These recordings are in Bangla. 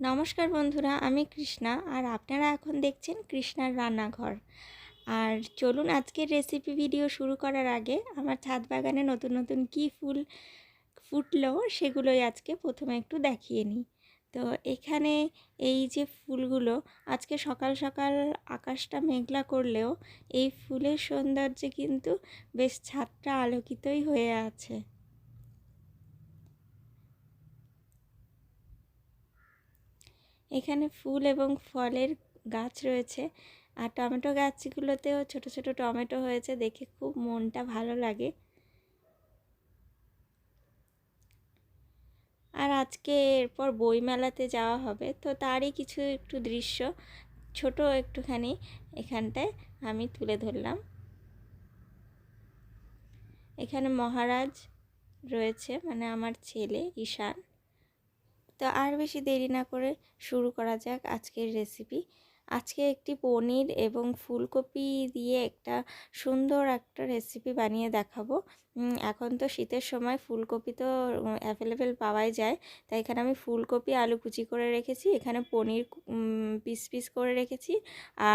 নমস্কার বন্ধুরা, আমি কৃষ্ণা আর আপনারা এখন দেখছেন কৃষ্ণার রান্নাঘর। আর চলুন আজকের রেসিপি ভিডিও শুরু করার আগে আমার ছাদ বাগানে নতুন নতুন কি ফুল ফুটলো সেগুলোই আজকে প্রথমে একটু দেখিয়ে নিই। তো এখানে এই যে ফুলগুলো, আজকে সকাল সকাল আকাশটা মেঘলা করলেও এই ফুলের সৌন্দর্যে কিন্তু বেশ ছাদটা আলোকিতই হয়ে আছে। এখানে ফুল এবং ফলের গাছ রয়েছে। আর টমেটো গাছগুলোতেও ছোট ছোট টমেটো হয়েছে, দেখে খুব মনটা ভালো লাগে। আর আজকে এরপর বইমেলাতে যাওয়া হবে, তো তারই কিছু একটু দৃশ্য, ছোট একটুখানি এখানটায় আমি তুলে ধরলাম। এখানে মহারাজ রয়েছে মানে আমার ছেলে ঈশান। তো আর বেশি দেরি না করে শুরু করা যাক আজকের রেসিপি আজকে একটি পনির এবং ফুলকপি দিয়ে একটা সুন্দর একটা রেসিপি বানিয়ে দেখাবো। এখন তো শীতের সময় ফুলকপি তো অ্যাভেলেবেল পাওয়াই যায়। তাই এখানে আমি ফুলকপি, আলু কুচি করে রেখেছি। এখানে পনির পিস পিস করে রেখেছি।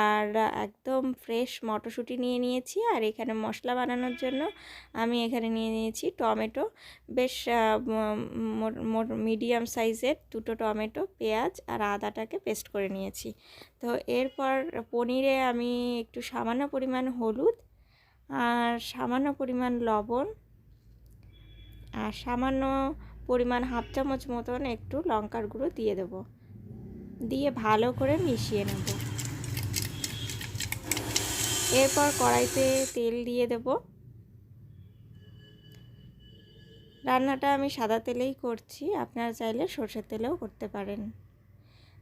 আর একদম ফ্রেশ মটরশুঁটি নিয়ে নিয়েছি। আর এখানে মশলা বানানোর জন্য আমি এখানে নিয়ে নিয়েছি টমেটো। বেশ মিডিয়াম সাইজের দুটো টমেটো, পেঁয়াজ আর আদাটাকে পেস্ট করে নিয়েছি। তো এরপর পনিরে আমি একটু সামান্য পরিমাণ হলুদ আর সামান্য পরিমাণ লবণ আর সামান্য পরিমাণ হাফ চামচ মতন একটু লঙ্কার গুঁড়ো দিয়ে দেব। দিয়ে ভালো করে মিশিয়ে নেব। এরপর কড়াইতে তেল দিয়ে দেব। রান্নাটা আমি সাদা তেলেই করছি, আপনারা চাইলে সর্ষের তেলেও করতে পারেন।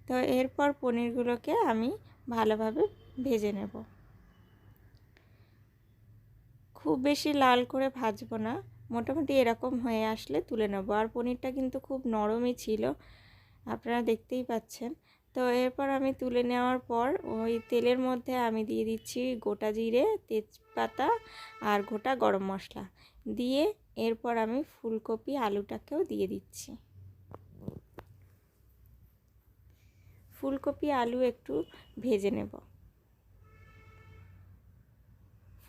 তো এরপর পনিরগুলোকে আমি ভালোভাবে ভেজে নেব। খুব বেশি লাল করে ভাজবো না। মোটামুটি এরকম হয়ে আসলে তুলে নেব। আর পনিরটা কিন্তু খুব নরমই ছিল, আপনারা দেখতেই পাচ্ছেন। তো এরপর আমি তুলে নেওয়ার পর ওই তেলের মধ্যে আমি দিয়ে দিচ্ছি গোটা জিরে, তেজপাতা আর গোটা গরম মশলা। দিয়ে এরপর আমি ফুলকপি আলুটাকেও দিয়ে দিচ্ছি। ফুলকপি আলু একটু ভেজে নেব।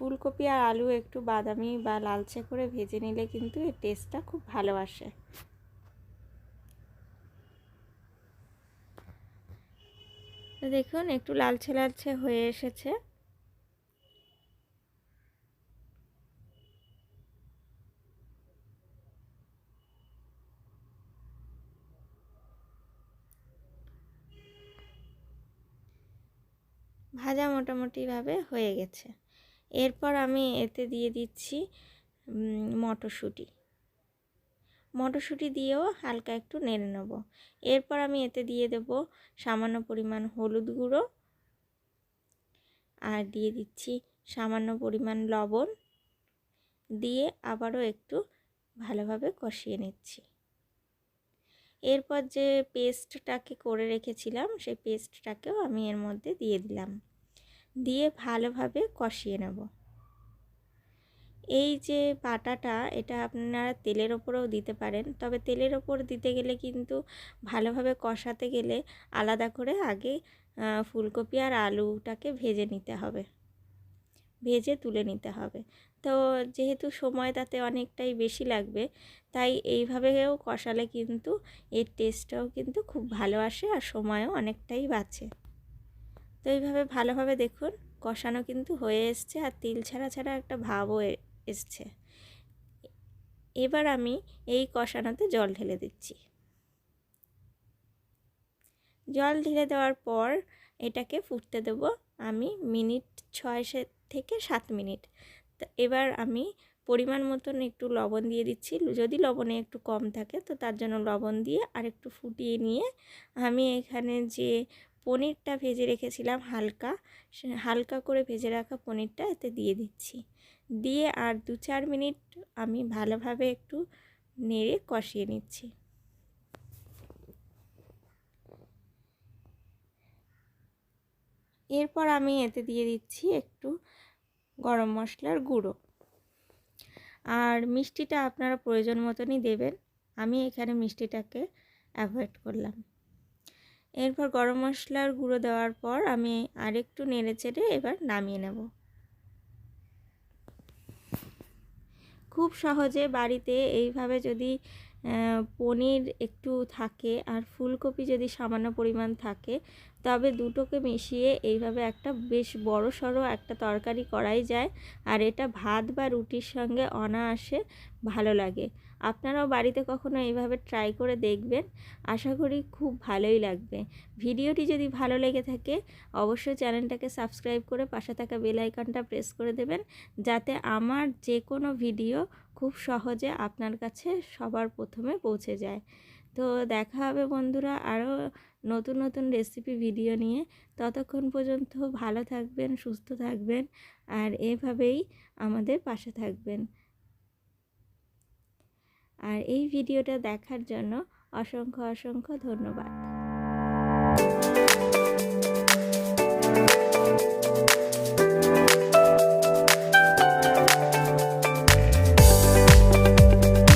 ফুলকপি আর আলু একটু বাদামি বা লালচে করে ভেজে নিলে কিন্তু এর টেস্টটা খুব ভালো আসে। দেখুন, একটু লালচে লালচে হয়ে এসেছে। ভাজা মোটামুটিভাবে হয়ে গেছে। এরপর আমি এতে দিয়ে দিচ্ছি মটরশুঁটি। মটরশুঁটি দিয়েও হালকা একটু নেড়ে নেব। এরপর আমি এতে দিয়ে দেব সামান্য পরিমাণ হলুদ গুঁড়ো আর দিয়ে দিচ্ছি সামান্য পরিমাণ লবণ। দিয়ে আবারও একটু ভালোভাবে কষিয়ে নিচ্ছি। এরপর যে পেস্টটাকে করে রেখেছিলাম, সেই পেস্টটাকেও আমি এর মধ্যে দিয়ে দিলাম। দিয়ে ভালোভাবে কষিয়ে নেব। এই যে বাটাটা, এটা আপনারা তেলের ওপরেও দিতে পারেন। তবে তেলের ওপর দিতে গেলে কিন্তু ভালোভাবে কষাতে গেলে আলাদা করে আগে ফুলকপি আর আলুটাকে ভেজে নিতে হবে। ভেজে তুলে নিতে হবে। তো যেহেতু সময় তাতে অনেকটাই বেশি লাগবে, তাই এইভাবেও কষালে কিন্তু এর টেস্টটাও কিন্তু খুব ভালো আসে আর সময়ও অনেকটাই বাঁচে। তো এইভাবে ভালোভাবে দেখুন, কষানো কিন্তু হয়ে এসছে আর তিল ছাড়া ছাড়া একটা ভাবও এসছে। এবার আমি এই কষানোতে জল ঢেলে দিচ্ছি। জল ঢেলে দেওয়ার পর এটাকে ফুটতে দেব আমি মিনিট ছয় থেকে সাত মিনিট। এবার আমি পরিমাণ মতন একটু লবণ দিয়ে দিচ্ছি। যদি লবণে একটু কম থাকে তো তার জন্য লবণ দিয়ে আর একটু ফুটিয়ে নিয়ে আমি এখানে যে পনিরটা ভেজে রেখেছিলাম হালকা। হালকা করে ভেজে রাখা পনিরটা এতে দিয়ে দিচ্ছি। দিয়ে আর দু চার মিনিট আমি ভালোভাবে একটু নেড়ে কষিয়ে নিচ্ছি। এরপর আমি এতে দিয়ে দিচ্ছি একটু গরম মশলার গুঁড়ো। আর মিষ্টিটা আপনারা প্রয়োজন মতনই দেবেন। আমি এখানে মিষ্টিটাকে অ্যাভয়েড করলাম। এরপর গরম মশলার গুঁড়ো দেওয়ার পর আমি আরেকটু নেড়ে চেড়ে এবার নামিয়ে নেব। খুব সহজে বাড়িতে এইভাবে যদি পনির একটু থাকে আর ফুলকপি যদি সামান্য পরিমাণ থাকে তবে দুটোকে মিশিয়ে এইভাবে একটা বেশ বড় সড়ো একটা তরকারি করাই যায়। আর এটা ভাত বা রুটির সঙ্গে অনায়াসে ভালো লাগে। আপনারাও বাড়িতে কখনো এইভাবে ট্রাই করে দেখবেন। আশা করি খুব ভালোই লাগবে। ভিডিওটি যদি ভালো লেগে থাকে, অবশ্যই চ্যানেলটাকে সাবস্ক্রাইব করে পাশে থাকা বেল আইকনটা প্রেস করে দেবেন। যাতে আমার যে কোনো ভিডিও খুব সহজে আপনার কাছে সবার প্রথমে পৌঁছে যায়। তো দেখা হবে বন্ধুরা আরও নতুন নতুন রেসিপি ভিডিও নিয়ে। ততক্ষণ পর্যন্ত ভালো থাকবেন, সুস্থ থাকবেন আর এভাবেই আমাদের পাশে থাকবেন। আর এই ভিডিওটা দেখার জন্য অসংখ্য অসংখ্য ধন্যবাদ।